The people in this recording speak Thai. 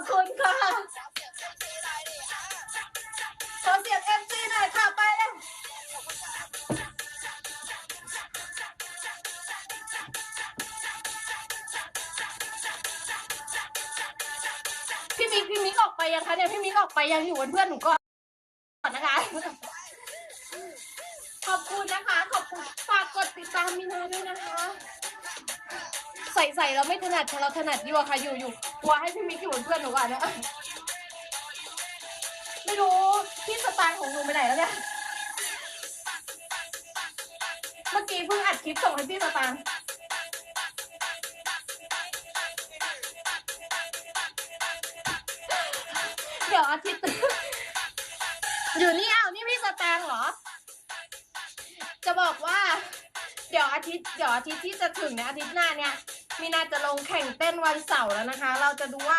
บคุณค่ะขอเสียงเอ็มซีหน่อยค่ะไปเลยพี่มิกพี่มิกออกไปยังคะเนี่ยพี่มิกออกไปยังอยู่เป็เพื่อนหนูก่อนก่อนนะคะขอบคุณนะคะ ขอบคุณฝากกดติดตามมินาด้วยนะคะ ส่ใส่เราไม่ถนัดเราถนัดยู่อะค่ะอยู่อยู่กลัวให้พี่มิกอยู่เป็นเพื่อนหนูก่อนนะไม่รู้พี่สตางค์ของหนูไปไหนแล้วเนี่ยเมื่อกี้เพิ่งอัดคลิปส่งให้พี่สตางค์เดี๋ยวอาทิตย์อยู่นี่เอานี่พี่สตางค์เหรอ จะบอกว่า เดี๋ยวอาทิตย์เดี๋ยวอาทิตย์ที่จะถึงเนี่ยอาทิตย์หน้าเนี่ย มีนาจะลงแข่งเต้นวันเสาร์แล้วนะคะ เราจะดูว่า